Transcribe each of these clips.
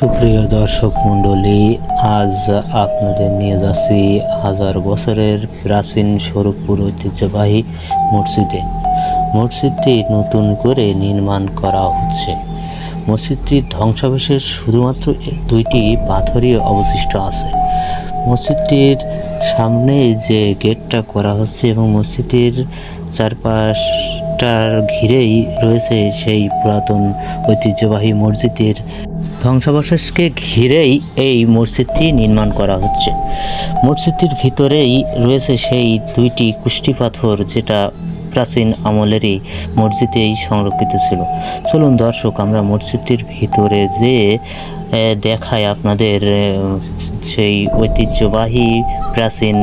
সুপ্রিয় দর্শক মণ্ডলী, আজ আপনাদের নিয়ে যাচ্ছি হাজার বছরের প্রাচীন স্বরূপপুর ঐতিহ্যবাহী মসজিদে। মসজিদটি নতুন করে নির্মাণ করা হচ্ছে। মসজিদটির ধ্বংসাবশেষ শুধুমাত্র দুইটি পাথরই অবশিষ্ট আছে। মসজিদটির সামনে যে গেটটা করা হচ্ছে এবং মসজিদের চারপাশটার ঘিরেই রয়েছে সেই পুরাতন ঐতিহ্যবাহী মসজিদের ধ্বংসাবশেষকে ঘিরেই এই মসজিদটি নির্মাণ করা হচ্ছে। মসজিদটির ভিতরেই রয়েছে সেই দুইটি কুষ্টি পাথর যেটা প্রাচীন আমলেরই মসজিদেই সংরক্ষিত ছিল। চলুন দর্শক, আমরা মসজিদটির ভিতরে যে দেখায় আপনাদের সেই ঐতিহ্যবাহী প্রাচীন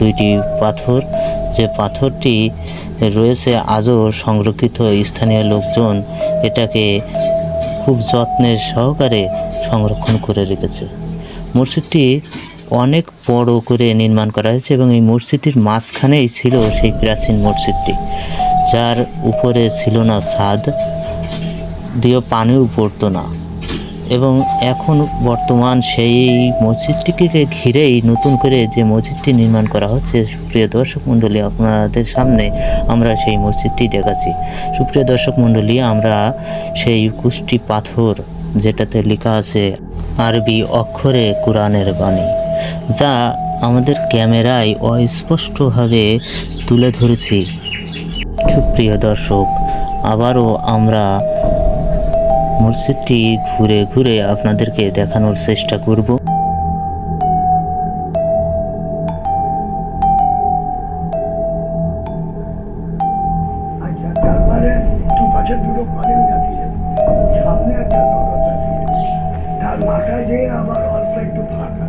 দুইটি পাথর। যে পাথরটি রয়েছে, আজও সংরক্ষিত স্থানীয় লোকজন এটাকে খুব যত্নের সহকারে সংরক্ষণ করে রেখেছে। মসজিদটি অনেক বড় করে নির্মাণ করা হয়েছে এবং এই মসজিদটির মাঝখানেই ছিল সেই প্রাচীন মসজিদটি, যার উপরে ছিল না ছাদ দিয়ে পানিও পড়তো না। এবং এখন বর্তমান সেই মসজিদটিকে ঘিরেই নতুন করে যে মসজিদটি নির্মাণ করা হচ্ছে, সুপ্রিয় দর্শক মণ্ডলী, আপনাদের সামনে আমরা সেই মসজিদটি দেখাচ্ছি। সুপ্রিয় দর্শক মণ্ডলী, আমরা সেই কুষ্টি পাথর যেটাতে লেখা আছে, আরবি অক্ষরে কোরআনের বাণী। যা আমাদের ক্যামেরায় অস্পষ্টভাবে তুলে ধরেছি। সুপ্রিয় দর্শক, আবারও আমরা মসজিদটি ঘুরে ঘুরে আপনাদেরকে দেখানোর চেষ্টা করব। মাথায় যে আবার অল্প একটু ফাঁকা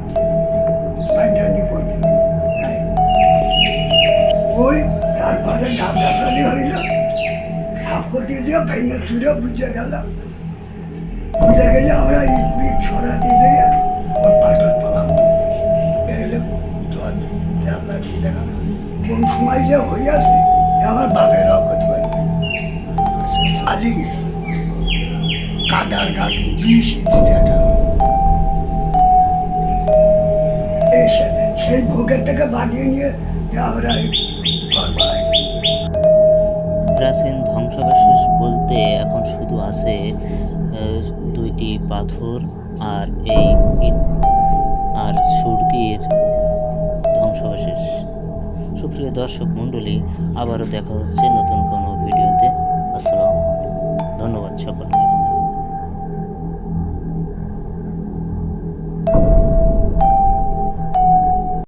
ওই তারপরে গাছগাছালি হইল। সাপ করতে দিয়ে ভেঙে চুরে বুঝে গেল। বুঝে গেলে আমরা ইট ছড়াতে দিয়ে সময় যে হইয়াছে আমার বাপের রকত করে শালি কাদার গাছ বিষ সেই ভোগের থেকে বানিয়ে নিয়ে আমরা প্রাচীন ধ্বংসাবশেষ বলতে এখন শুধু আছে দুইটি পাথর আর এই আর সুরকির ধ্বংসাবশেষ। সুপ্রিয় দর্শক মণ্ডলী, আবারও দেখা হচ্ছে নতুন কোনো ভিডিওতে। আসসালামু আলাইকুম। ধন্যবাদ সকলকে।